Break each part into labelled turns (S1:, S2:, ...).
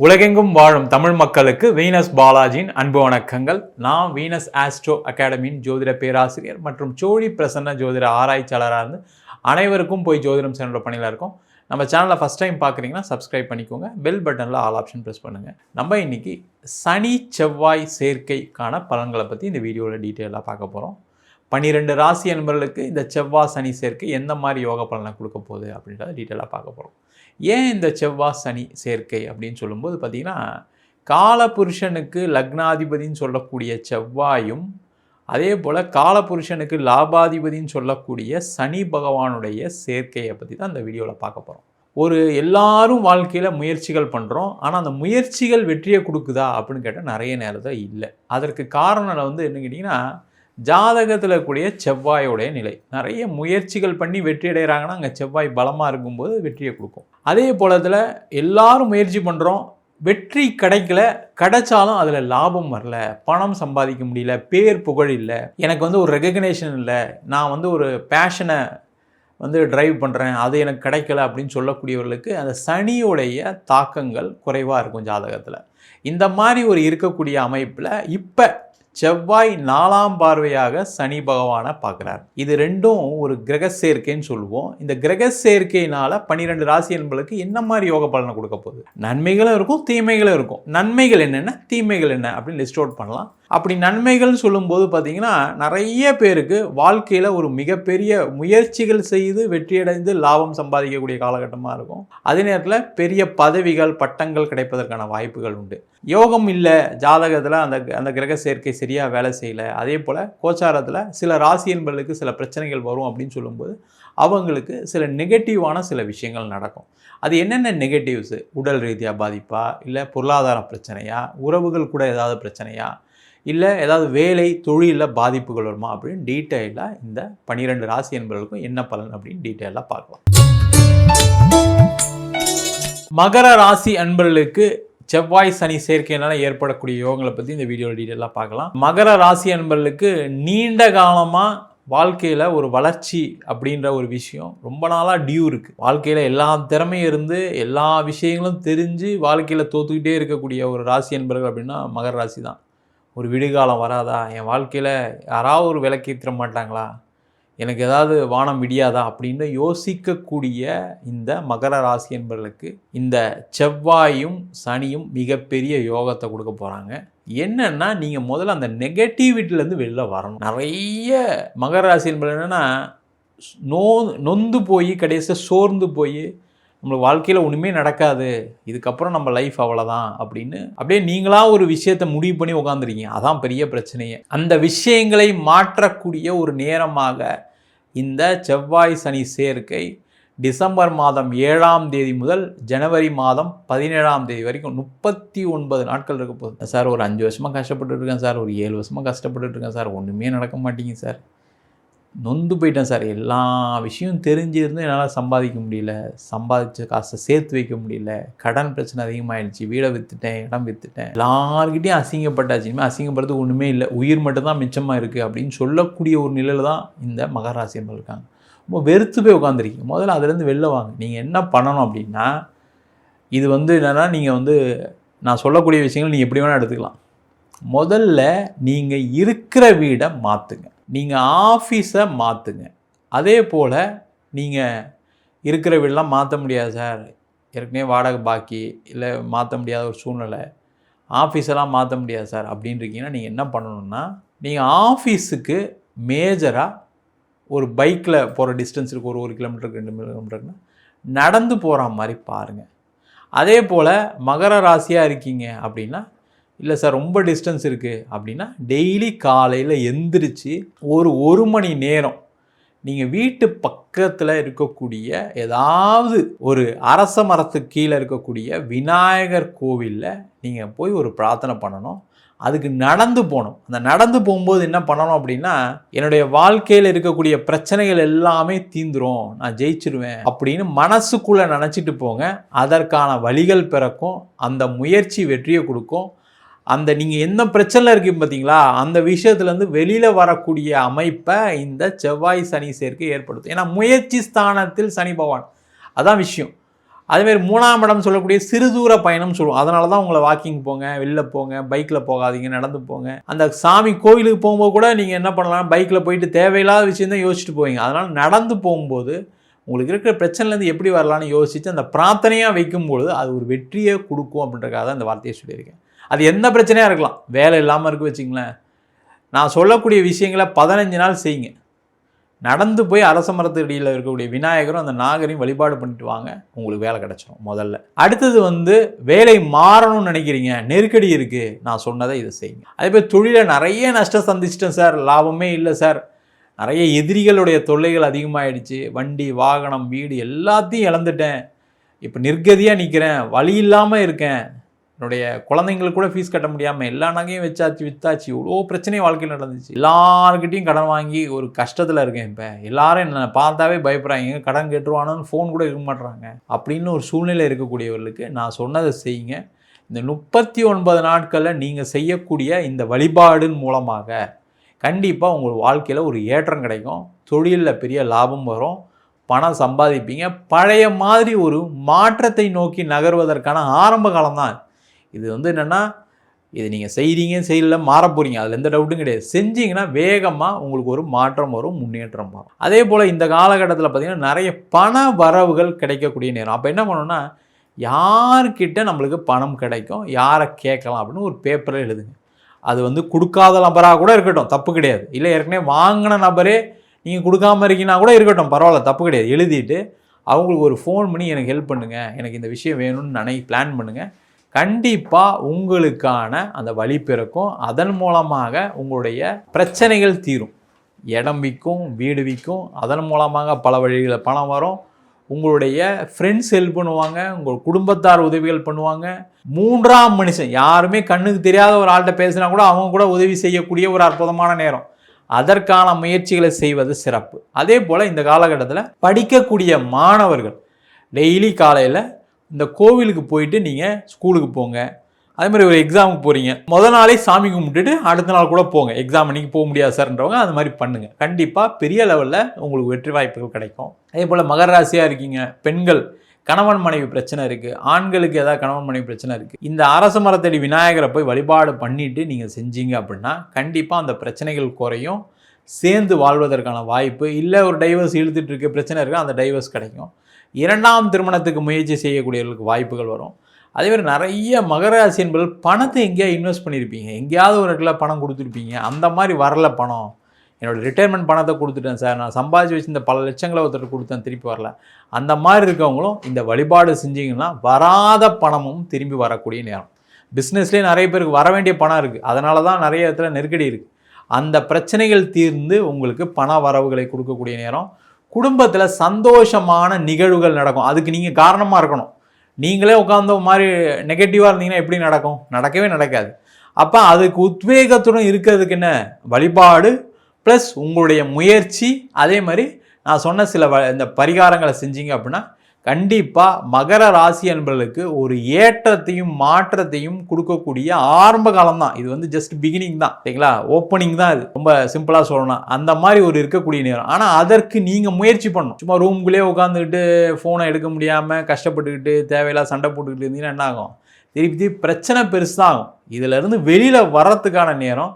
S1: உலகெங்கும் வாழும் தமிழ் மக்களுக்கு வீனஸ் பாலாஜியின் அன்பு வணக்கங்கள். நான் வீனஸ் ஆஸ்ட்ரோ அகாடமியின் ஜோதிட பேராசிரியர் மற்றும் சோழி பிரசன்ன ஜோதிட ஆராய்ச்சியாளராக இருந்து அனைவருக்கும் போய் ஜோதிடம் சென்ற பணியில் இருக்கோம். நம்ம சேனலை ஃபஸ்ட் டைம் பார்க்குறீங்கன்னா சப்ஸ்கிரைப் பண்ணிக்கோங்க. பெல் பட்டனில் ஆல் ஆப்ஷன் ப்ரெஸ் பண்ணுங்கள் நம்ம இன்றைக்கி சனி செவ்வாய் சேர்க்கைக்கான பலன்களை பற்றி இந்த வீடியோவில் டீட்டெயிலாக பார்க்க போகிறோம் பன்னிரெண்டு ராசி அன்பர்களுக்கு இந்த செவ்வாய் சனி சேர்க்கை எந்த மாதிரி யோக பலனை கொடுக்க போகுது அப்படின்றத டீட்டெயிலாக பார்க்க போகிறோம் ஏன் இந்த செவ்வாய் சனி சேர்க்கை அப்படின்னு சொல்லும்போது பார்த்திங்கன்னா காலபுருஷனுக்கு லக்னாதிபதின்னு சொல்லக்கூடிய செவ்வாயும் அதே போல் காலபுருஷனுக்கு லாபாதிபதின்னு சொல்லக்கூடிய சனி பகவானுடைய சேர்க்கையை பற்றி தான் இந்த வீடியோவில் பார்க்க போகிறோம் ஒரு எல்லாரும் வாழ்க்கையில் முயற்சிகள் பண்ணுறோம் ஆனால் அந்த முயற்சிகள் வெற்றியை கொடுக்குதா அப்படின்னு கேட்டால் நிறைய நேரத்தில் இல்லை. அதற்கு காரணம் வந்து என்ன கேட்டிங்கன்னா ஜாதகத்தில் கூடிய செவ்வாயோடைய நிலை. நிறைய முயற்சிகள் பண்ணி வெற்றி அடைகிறாங்கன்னா அங்கே செவ்வாய் பலமாக இருக்கும்போது வெற்றியை கொடுக்கும். அதே போலத்தில் எல்லாரும் முயற்சி பண்ணுறோம் வெற்றி கிடைக்கல கிடைச்சாலும் அதில் லாபம் வரல பணம் சம்பாதிக்க முடியல பேர் புகழ் இல்லை எனக்கு வந்து ஒரு ரெகக்னேஷன் இல்லை நான் வந்து ஒரு பேஷனை வந்து ட்ரைவ் பண்ணுறேன் அது எனக்கு கிடைக்கல அப்படின்னு சொல்லக்கூடியவர்களுக்கு அந்த சனியுடைய தாக்கங்கள் குறைவாக இருக்கும் ஜாதகத்தில். இந்த மாதிரி ஒரு இருக்கக்கூடிய அமைப்பில் இப்போ செவ்வாய் நாலாம் பார்வையாக சனி பகவானை பார்க்குறார். இது ரெண்டும் ஒரு கிரக சேர்க்கைன்னு சொல்லுவோம். இந்த கிரக சேர்க்கையினால பன்னிரெண்டு ராசி என்பளுக்கு என்ன மாதிரி யோக பலனை கொடுக்க போகுது? நன்மைகளும் இருக்கும் தீமைகளும் இருக்கும். நன்மைகள் என்னென்ன? தீமைகள் என்ன? அப்படின்னு லிஸ்ட் அவுட் பண்ணலாம். அப்படி நன்மைகள் சொல்லும்போது பார்த்தீங்கன்னா நிறைய பேருக்கு வாழ்க்கையில் ஒரு மிகப்பெரிய முயற்சிகள் செய்து வெற்றியடைந்து லாபம் சம்பாதிக்கக்கூடிய காலகட்டமாக இருக்கும். அதே நேரத்தில் பெரிய பதவிகள் பட்டங்கள் கிடைப்பதற்கான வாய்ப்புகள் உண்டு. யோகம் இல்லை ஜாதகத்தில் அந்த அந்த கிரக சேர்க்கை சரியாக வேலை செய்யலை. அதே போல் கோச்சாரத்தில் சில ராசி என்பர்களுக்கு சில பிரச்சனைகள் வரும் அப்படின்னு சொல்லும்போது அவங்களுக்கு சில நெகட்டிவான சில விஷயங்கள் நடக்கும். அது என்னென்ன நெகட்டிவ்ஸு உடல் ரீதியாக பாதிப்பா? இல்லை பொருளாதார பிரச்சனையா? உறவுகள் கூட ஏதாவது பிரச்சனையா? இல்லை ஏதாவது வேலை தொழிலில் பாதிப்புகள் வருமா? அப்படின்னு டீட்டெயிலாக இந்த பன்னிரெண்டு ராசி என்பவர்களுக்கும் என்ன பலன் அப்படின்னு டீட்டெயிலாக பார்க்கலாம். மகர ராசி அன்பர்களுக்கு செவ்வாய் சனி சேர்க்கையினால ஏற்படக்கூடிய யோகங்களை பற்றி இந்த வீடியோவில் டீட்டெயிலாக பார்க்கலாம். மகர ராசி அன்பர்களுக்கு நீண்ட காலமாக வாழ்க்கையில் ஒரு வளர்ச்சி அப்படின்ற ஒரு விஷயம் ரொம்ப நாளாக டியூ இருக்குது வாழ்க்கையில் எல்லா திறமையும் இருந்து எல்லா விஷயங்களும் தெரிஞ்சு வாழ்க்கையில் தோத்துக்கிட்டே இருக்கக்கூடிய ஒரு ராசி என்பர்கள் அப்படின்னா மகர ராசி தான் ஒரு விடுகாலம் வராதா? என் வாழ்க்கையில் யாராவது ஒரு விளக்கேற்ற மாட்டாங்களா? எனக்கு ஏதாவது வானம் விடியாதா அப்படின்னு யோசிக்கக்கூடிய இந்த மகர ராசி என்பவர்களுக்கு இந்த செவ்வாயும் சனியும் மிகப்பெரிய யோகத்தை கொடுக்க போகிறாங்க என்னன்னா நீங்கள் முதல்ல அந்த நெகட்டிவிட்டிலேருந்து வெளில வரணும். நிறைய மகர ராசி என்பது என்னென்னா நோ நொந்து போய் கடைசியாக சோர்ந்து போய் நம்மளுக்கு வாழ்க்கையில் ஒன்றுமே நடக்காது. இதுக்கப்புறம் நம்ம லைஃப் அவ்வளோதான் அப்படின்னு அப்படியே நீங்களாக ஒரு விஷயத்தை முடிவு பண்ணி உட்காந்துருக்கீங்க அதான் பெரிய பிரச்சனையே. அந்த விஷயங்களை மாற்றக்கூடிய ஒரு நேரமாக இந்த செவ்வாய் சனி சேர்க்கை டிசம்பர் மாதம் ஏழாம் தேதி முதல் ஜனவரி மாதம் பதினேழாம் தேதி வரைக்கும் முப்பத்தி ஒன்பது நாட்கள் இருக்க போகுது. சார் ஒரு அஞ்சு வருஷமாக கஷ்டப்பட்டுட்டு இருக்கேன் சார். ஒரு ஏழு வருஷமாக கஷ்டப்பட்டுருக்கேன் சார். ஒன்றுமே நடக்க மாட்டேங்குது சார். நொந்து போயிட்டேன் சார். எல்லா விஷயம் தெரிஞ்சிருந்தும் என்னால் சம்பாதிக்க முடியல. சம்பாதிச்ச காசை சேர்த்து வைக்க முடியல. கடன் பிரச்சனை அதிகமாகிடுச்சு வீடை விற்றுட்டேன் இடம் விற்றுட்டேன் எல்லாருக்கிட்டையும் அசிங்கப்பட்டாச்சு. இனிமேல் அசிங்கப்படுறது ஒன்றுமே இல்லை. உயிர் மட்டும்தான் மிச்சமாக இருக்குது அப்படின்னு சொல்லக்கூடிய ஒரு நிலையில் தான் இந்த மகராசி இருக்காங்க. ரொம்ப வெறுத்து போய் உட்காந்துருக்கீங்க முதல்ல அதுலேருந்து வெளில வாங்க. நீங்கள் என்ன பண்ணணும் அப்படின்னா இது வந்து என்னென்னா நீங்கள் வந்து நான் சொல்லக்கூடிய விஷயங்கள் நீங்கள் எப்படி வேணால் எடுத்துக்கலாம். முதல்ல நீங்கள் இருக்கிற வீடை மாற்றுங்க நீங்கள் ஆஃபீஸை மாற்றுங்க அதே போல் நீங்கள் இருக்கிற வீடெலாம் மாற்ற முடியாது சார். ஏற்கனவே வாடகை பாக்கி இல்லை மாற்ற முடியாத ஒரு சூழ்நிலை. ஆஃபீஸெல்லாம் மாற்ற முடியாது சார் அப்படின்றீங்கன்னா நீங்கள் என்ன பண்ணணுன்னா நீங்கள் ஆஃபீஸுக்கு மேஜராக ஒரு பைக்கில் போகிற டிஸ்டன்ஸ் இருக்குது ஒரு ஒரு கிலோமீட்டருக்கு ரெண்டு கிலோமீட்டருக்குன்னா நடந்து போகிற மாதிரி பாருங்கள் அதே போல் மகர ராசியாக இருக்கீங்க அப்படின்னா இல்லை சார் ரொம்ப டிஸ்டன்ஸ் இருக்குது அப்படின்னா டெய்லி காலையில் எந்திரிச்சு ஒரு ஒரு மணி நேரம் நீங்கள் வீட்டு பக்கத்தில் இருக்கக்கூடிய ஏதாவது ஒரு அரச மரத்துக்கு கீழே இருக்கக்கூடிய விநாயகர் கோவிலில் நீங்கள் போய் ஒரு பிரார்த்தனை பண்ணணும். அதுக்கு நடந்து போகணும். அந்த நடந்து போகும்போது என்ன பண்ணணும் அப்படின்னா என்னுடைய வாழ்க்கையில் இருக்கக்கூடிய பிரச்சனைகள் எல்லாமே தீந்துரும். நான் ஜெயிச்சிருவேன். அப்படின்னு மனசுக்குள்ளே நினச்சிட்டு போங்க. அதற்கான வழிகள் பிறக்கும். அந்த முயற்சி வெற்றியை கொடுக்கும். அந்த நீங்கள் எந்த பிரச்சனை இருக்குது பார்த்தீங்களா அந்த விஷயத்துலேருந்து வெளியில் வரக்கூடிய அமைப்பை இந்த செவ்வாய் சனி சேர்க்கை ஏற்படுத்தும். ஏன்னா முயற்சி ஸ்தானத்தில் சனி பகவான். அதான் விஷயம். அதேமாரி மூணாம் இடம் சொல்லக்கூடிய சிறு தூர பயணம் சொல்லுவோம். அதனால தான் உங்களை வாக்கிங் போங்க வெளில போங்க பைக்கில் போகாதீங்க நடந்து போங்க. அந்த சாமி கோவிலுக்கு போகும்போது கூட நீங்கள் என்ன பண்ணலாம்? பைக்கில் போயிட்டு தேவையில்லாத விஷயம் தான் யோசிச்சுட்டு போவீங்க. அதனால் நடந்து போகும்போது உங்களுக்கு இருக்கிற பிரச்சனைலேருந்து எப்படி வரலான்னு யோசித்து அந்த பிரார்த்தனையாக வைக்கும்பொழுது அது ஒரு வெற்றியை கொடுக்கும் அப்படின்றக்காக தான் இந்த வார்த்தையை சொல்லியிருக்கேன். அது எந்த பிரச்சனையாக இருக்கலாம். வேலை இல்லாமல் இருக்கு வச்சிங்களேன். நான் சொல்லக்கூடிய விஷயங்களை பதினஞ்சு நாள் செய்யுங்க. நடந்து போய் அரச மரத்தடியில் இருக்கக்கூடிய விநாயகரும் அந்த நாகரையும் வழிபாடு பண்ணிட்டு வாங்க. உங்களுக்கு வேலை கிடைச்சிடும் முதல்ல. அடுத்தது வந்து வேலை மாறணும்னு நினைக்கிறீங்க. நெருக்கடி இருக்குது நான் சொன்னதை இதை செய்யுங்க. அதே போய் தொழிலை நிறைய நஷ்டம் சந்திச்சிட்டேன் சார். லாபமே இல்லை சார். நிறைய எதிரிகளுடைய தொல்லைகள் அதிகமாகிடுச்சு வண்டி வாகனம் வீடு எல்லாத்தையும் இழந்துட்டேன். இப்போ நிர்கதியாக நிற்கிறேன். வழி இல்லாமல் இருக்கேன். என்னுடைய குழந்தைங்களுக்கு கூட ஃபீஸ் கட்ட முடியாமல் எல்லா நகையும் வச்சாச்சு வித்தாச்சு. இவ்வளோ பிரச்சனையும் வாழ்க்கையில் நடந்துச்சு. எல்லாருக்கிட்டையும் கடன் வாங்கி ஒரு கஷ்டத்தில் இருக்கேன் இப்போ. எல்லாரும் என்ன பார்த்தாவே பயப்படுறாங்க. கடன் கேட்டுருவானோன்னு ஃபோன் கூட இருக்க மாட்டுறாங்க அப்படின்னு ஒரு சூழ்நிலை இருக்கக்கூடியவர்களுக்கு நான் சொன்னதை செய்யுங்க. இந்த முப்பத்தி ஒன்பது நாட்களில் நீங்கள் செய்யக்கூடிய இந்த வழிபாடின் மூலமாக கண்டிப்பாக உங்கள் வாழ்க்கையில் ஒரு ஏற்றம் கிடைக்கும். தொழிலில் பெரிய லாபம் வரும். பணம் சம்பாதிப்பீங்க. பழைய மாதிரி ஒரு மாற்றத்தை நோக்கி நகர்வதற்கான ஆரம்ப காலம் தான் இது வந்து என்னென்னா இது நீங்கள் செய்கிறீங்க செய்யல மாற போகிறீங்க அதில் எந்த டவுட்டும் கிடையாது. செஞ்சீங்கன்னா வேகமாக உங்களுக்கு ஒரு மாற்றம் வரும் முன்னேற்றம் வரும். அதே போல் இந்த காலகட்டத்தில் பார்த்திங்கன்னா நிறைய பண வரவுகள் கிடைக்கக்கூடிய நேரம். அப்போ என்ன பண்ணணும்னா யார்கிட்ட நம்மளுக்கு பணம் கிடைக்கும் யாரை கேட்கலாம் அப்படின்னு ஒரு பேப்பரில் எழுதுங்க. அது வந்து கொடுக்காத நபராக கூட இருக்கட்டும் தப்பு கிடையாது. இல்லை ஏற்கனவே வாங்கின நபரே நீங்கள் கொடுக்காம இருக்கீங்கன்னா கூட இருக்கட்டும் பரவாயில்ல தப்பு கிடையாது. எழுதிட்டு அவங்களுக்கு ஒரு ஃபோன் பண்ணி எனக்கு ஹெல்ப் பண்ணுங்கள் எனக்கு இந்த விஷயம் வேணும்னு நினை பிளான் பண்ணுங்கள் கண்டிப்பாக உங்களுக்கான அந்த வழி பிறக்கும். அதன் மூலமாக உங்களுடைய பிரச்சனைகள் தீரும். இடம் விற்கும் வீடு விற்கும் அதன் மூலமாக பல வழிகளில் பணம் வரும். உங்களுடைய ஃப்ரெண்ட்ஸ் ஹெல்ப் பண்ணுவாங்க உங்கள் குடும்பத்தார் உதவிகள் பண்ணுவாங்க. மூன்றாம் மனுஷன் யாருமே கண்ணுக்கு தெரியாத ஒரு ஆள்கிட்ட பேசினா கூட அவங்க கூட உதவி செய்யக்கூடிய ஒரு அற்புதமான நேரம். அதற்கான முயற்சிகளை செய்வது சிறப்பு. அதே போல் இந்த காலகட்டத்தில் படிக்கக்கூடிய மாணவர்கள் டெய்லி காலையில் இந்த கோவிலுக்கு போயிட்டு நீங்கள் ஸ்கூலுக்கு போங்க. அதே மாதிரி ஒரு எக்ஸாமுக்கு போகிறீங்க முதல் நாளே சாமி கும்பிட்டுட்டு அடுத்த நாள் கூட போங்க. எக்ஸாம் அன்றைக்கி போக முடியாது சார்ன்றவங்க அது மாதிரி பண்ணுங்கள் கண்டிப்பாக பெரிய லெவலில் உங்களுக்கு வெற்றி வாய்ப்புகள் கிடைக்கும். அதே போல் மகர ராசியாக இருக்கீங்க. பெண்கள் கணவன் மனைவி பிரச்சனை இருக்குது ஆண்களுக்கு ஏதாவது கணவன் மனைவி பிரச்சனை இருக்குது இந்த அரச மரத்தடி விநாயகரை போய் வழிபாடு பண்ணிவிட்டு நீங்கள் செஞ்சீங்க அப்படின்னா கண்டிப்பாக அந்த பிரச்சனைகள் குறையும். சேர்ந்து வாழ்வதற்கான வாய்ப்பு. இல்லை ஒரு டைவர்ஸ் இழுத்துட்டு இருக்க பிரச்சனை இருக்குது அந்த டைவர்ஸ் கிடைக்கும். இரண்டாம் திருமணத்துக்கு முயற்சி செய்யக்கூடியவர்களுக்கு வாய்ப்புகள் வரும். அதே மாதிரி நிறைய மகர ராசி என்பது பணத்தை எங்கேயா இன்வெஸ்ட் பண்ணியிருப்பீங்க. எங்கேயாவது ஒரு இடத்துல பணம் கொடுத்துருப்பீங்க. அந்த மாதிரி வரல பணம். என்னோடய ரிட்டையர்மெண்ட் பணத்தை கொடுத்துட்டேன் சார். நான் சம்பாதிச்சு வச்சு இந்த பல லட்சங்களை ஒருத்தர் கொடுத்தேன் திருப்பி வரல. அந்த மாதிரி இருக்கவங்களும் இந்த வழிபாடு செஞ்சீங்கன்னா வராத பணமும் திரும்பி வரக்கூடிய நேரம். பிஸ்னஸ்லேயே நிறைய பேருக்கு வர வேண்டிய பணம் இருக்குது அதனால தான் நிறைய இடத்துல நெருக்கடி இருக்குது அந்த பிரச்சனைகள் தீர்ந்து உங்களுக்கு பண வரவுகளை கொடுக்கக்கூடிய நேரம். குடும்பத்தில் சந்தோஷமான நிகழ்வுகள் நடக்கும். அதுக்கு நீங்கள் காரணமாக இருக்கணும். நீங்களே உட்காந்த மாதிரி நெகட்டிவாக இருந்தீங்கன்னா எப்படி நடக்கும்? நடக்கவே நடக்காது. அப்போ அதுக்கு உத்வேகத்துடன் இருக்கிறதுக்கு என்ன? வழிபாடு ப்ளஸ் உங்களுடைய முயற்சி. அதே மாதிரி நான் சொன்ன சில வ இந்த பரிகாரங்களை செஞ்சீங்க அப்படின்னா கண்டிப்பாக மகர ராசி அன்பர்களுக்கு ஒரு ஏற்றத்தையும் மாற்றத்தையும் கொடுக்கக்கூடிய ஆரம்ப காலம் தான். இது வந்து ஜஸ்ட் பிகினிங் தான். சரிங்களா? ஓப்பனிங் தான் இது. ரொம்ப சிம்பிளாக சொல்லணும் அந்த மாதிரி ஒரு இருக்கக்கூடிய நேரம். ஆனால் அதற்கு நீங்கள் முயற்சி பண்ணணும். சும்மா ரூம்குள்ளேயே உட்காந்துக்கிட்டு ஃபோனை எடுக்க முடியாமல் கஷ்டப்பட்டுக்கிட்டு தேவையில்லாத சண்டை போட்டுக்கிட்டு இருந்தீங்கன்னா என்ன ஆகும்? திருப்பி திருப்பி பிரச்சனை பெருசாகும் இதுலேருந்து வெளியில் வர்றதுக்கான நேரம்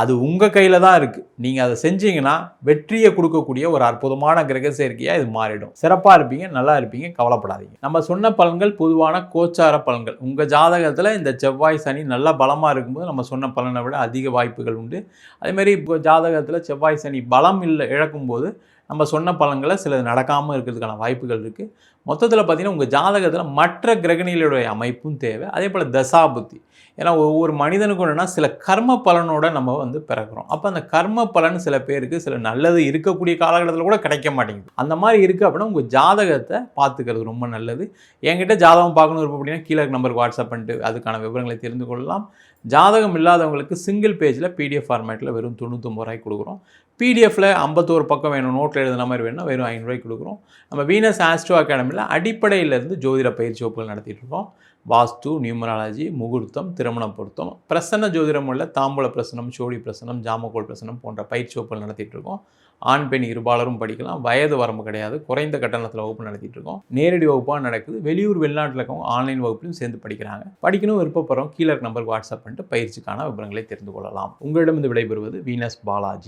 S1: அது உங்கள் கையில் தான் இருக்குது நீங்கள் அதை செஞ்சீங்கன்னா வெற்றியை கொடுக்கக்கூடிய ஒரு அற்புதமான கிரக சேர்க்கையாக இது மாறிடும். சிறப்பாக இருப்பீங்க நல்லா இருப்பீங்க கவலைப்படாதீங்க. நம்ம சொன்ன பலன்கள் பொதுவான கோச்சார பலன்கள். உங்கள் ஜாதகத்தில் இந்த செவ்வாய் சனி நல்லா பலமாக இருக்கும்போது நம்ம சொன்ன பலனை விட அதிக வாய்ப்புகள் உண்டு. அதேமாதிரி இப்போ ஜாதகத்தில் செவ்வாய் சனி பலம் இல்லை இழக்கும்போது நம்ம சொன்ன பலன்களை சிலது நடக்காமல் இருக்கிறதுக்கான வாய்ப்புகள் இருக்குது மொத்தத்தில் பார்த்திங்கன்னா உங்கள் ஜாதகத்தில் மற்ற கிரகணிகளுடைய அமைப்பும் தேவை. அதே போல் தசாபுத்தி. ஏன்னா ஒவ்வொரு மனிதனுக்கும் என்னென்னா சில கர்ம பலனோட நம்ம வந்து பிறக்கிறோம். அப்போ அந்த கர்ம பலன் சில பேருக்கு சில நல்லது இருக்கக்கூடிய காலகட்டத்தில் கூட கிடைக்க மாட்டேங்குது. அந்த மாதிரி இருக்குது அப்படின்னா உங்கள் ஜாதகத்தை பார்த்துக்கிறது ரொம்ப நல்லது. என்கிட்ட ஜாதகம் பார்க்கணும் இருப்போம் அப்படின்னா கீழே நம்பருக்கு வாட்ஸ்அப் பண்ணிட்டு அதுக்கான விவரங்களை தெரிந்து கொள்ளலாம். ஜாதகம் இல்லாதவங்களுக்கு சிங்கிள் பேஜில் பிடிஎஃப் ஃபார்மேட்டில் வெறும் தொண்ணூற்றொம்பது ரூபாய் கொடுக்குறோம். பிடிஎஃப்பில் ஐம்பத்தோரு பக்கம் வேணும் நோட்டில் எழுதுன மாதிரி வேணும்னா வெறும் ஐநூறுரூவாய்க்கு கொடுக்குறோம். நம்ம வீனஸ் ஆஸ்ட்ரோ அகாடமியில் அடிப்படையிலேருந்து ஜோதிட பயிற்சி வகுப்புகள் நடத்திட்டுருக்கோம். வாஸ்து நியூமராலஜி முகூர்த்தம் திருமண பொருத்தம் பிரசன்ன ஜோதிடம் உள்ள தாம்பூல பிரசனம் சோழி பிரசனம் ஜாமகோல் பிரசனம் போன்ற பயிற்சி வகுப்புகள் நடத்திட்டுருக்கோம். ஆண் பெண் இருபாலரும் படிக்கலாம். வயது வரம்பு கிடையாது. குறைந்த கட்டணத்தில் வகுப்பு நடத்திட்டு இருக்கோம் நேரடி வகுப்பாக நடக்குது. வெளியூர் வெளிநாட்டில் இருக்கவங்க ஆன்லைன் வகுப்புலையும் சேர்ந்து படிக்கிறாங்க. படிக்கணும் விருப்பப்படுறோம் கீழே நம்பருக்கு வாட்ஸ்அப் பண்ணிட்டு பயிற்சிக்கான விவரங்களை தெரிந்து கொள்ளலாம். உங்களிடம் இந்த விடைபெறுவது வீனஸ் பாலாஜி